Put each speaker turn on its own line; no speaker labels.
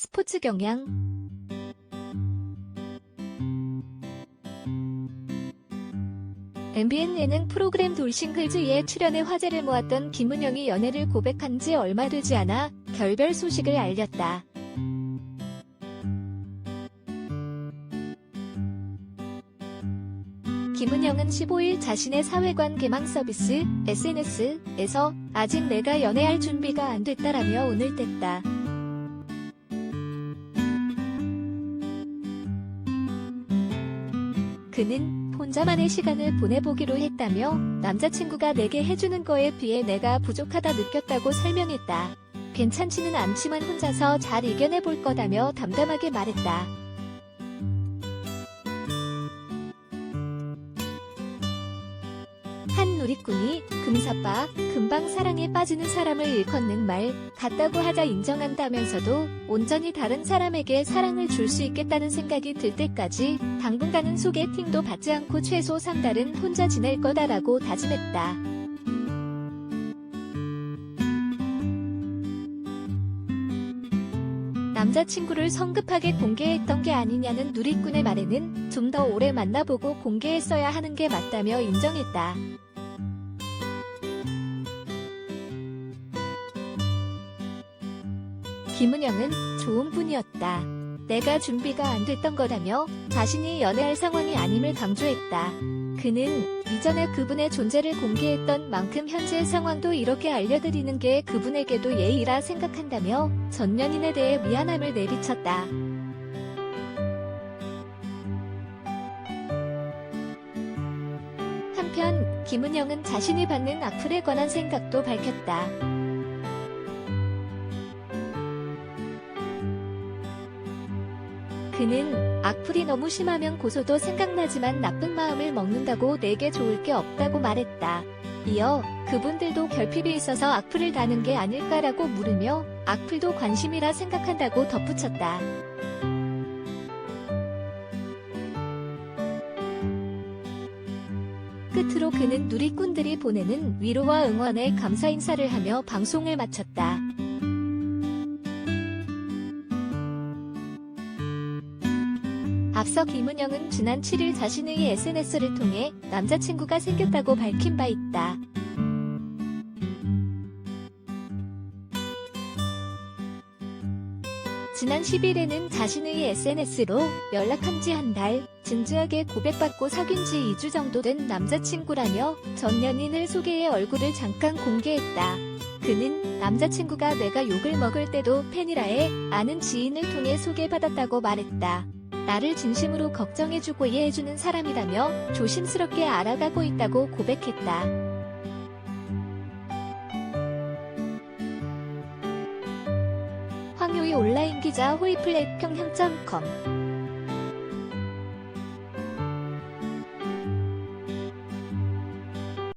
스포츠 경향 MBN 예능 프로그램 돌싱글즈에 출연해 화제를 모았던 김은영이 연애를 고백한 지 얼마 되지 않아 결별 소식을 알렸다. 김은영은 15일 자신의 사회관 개망 서비스 SNS에서 아직 내가 연애할 준비가 안 됐다라며 오늘 뗐다. 그는 혼자만의 시간을 보내보기로 했다며 남자친구가 내게 해주는 거에 비해 내가 부족하다 느꼈다고 설명했다. 괜찮지는 않지만 혼자서 잘 이겨내볼 거다며 담담하게 말했다. 한 누리꾼이 금사빠 금방 사랑에 빠지는 사람을 일컫는 말 같다고 하자 인정한다면서도 온전히 다른 사람에게 사랑을 줄 수 있겠다는 생각이 들 때까지 당분간은 소개팅도 받지 않고 최소 3달은 혼자 지낼 거다라고 다짐했다. 남자친구를 성급하게 공개했던 게 아니냐는 누리꾼의 말에는 좀 더 오래 만나보고 공개했어야 하는 게 맞다며 인정했다. 김은영은 좋은 분이었다. 내가 준비가 안 됐던 거라며 자신이 연애할 상황이 아님을 강조했다. 그는 이전에 그분의 존재를 공개했던 만큼 현재 상황도 이렇게 알려드리는 게 그분에게도 예의라 생각한다며 전 연인에 대해 미안함을 내비쳤다. 한편 김은영은 자신이 받는 악플에 관한 생각도 밝혔다. 그는 악플이 너무 심하면 고소도 생각나지만 나쁜 마음을 먹는다고 내게 좋을 게 없다고 말했다. 이어 그분들도 결핍이 있어서 악플을 다는 게 아닐까라고 물으며 악플도 관심이라 생각한다고 덧붙였다. 끝으로 그는 누리꾼들이 보내는 위로와 응원에 감사 인사를 하며 방송을 마쳤다. 앞서 김은영은 지난 7일 자신의 SNS를 통해 남자친구가 생겼다고 밝힌 바 있다. 지난 10일에는 자신의 SNS로 연락한 지 한 달, 진지하게 고백받고 사귄 지 2주 정도 된 남자친구라며 전 연인을 소개해 얼굴을 잠깐 공개했다. 그는 남자친구가 내가 욕을 먹을 때도 팬이라해 아는 지인을 통해 소개받았다고 말했다. 나를 진심으로 걱정해주고 이해해주는 사람이라며 조심스럽게 알아가고 있다고 고백했다. 황요이 온라인 기자 호이플랫 평향.com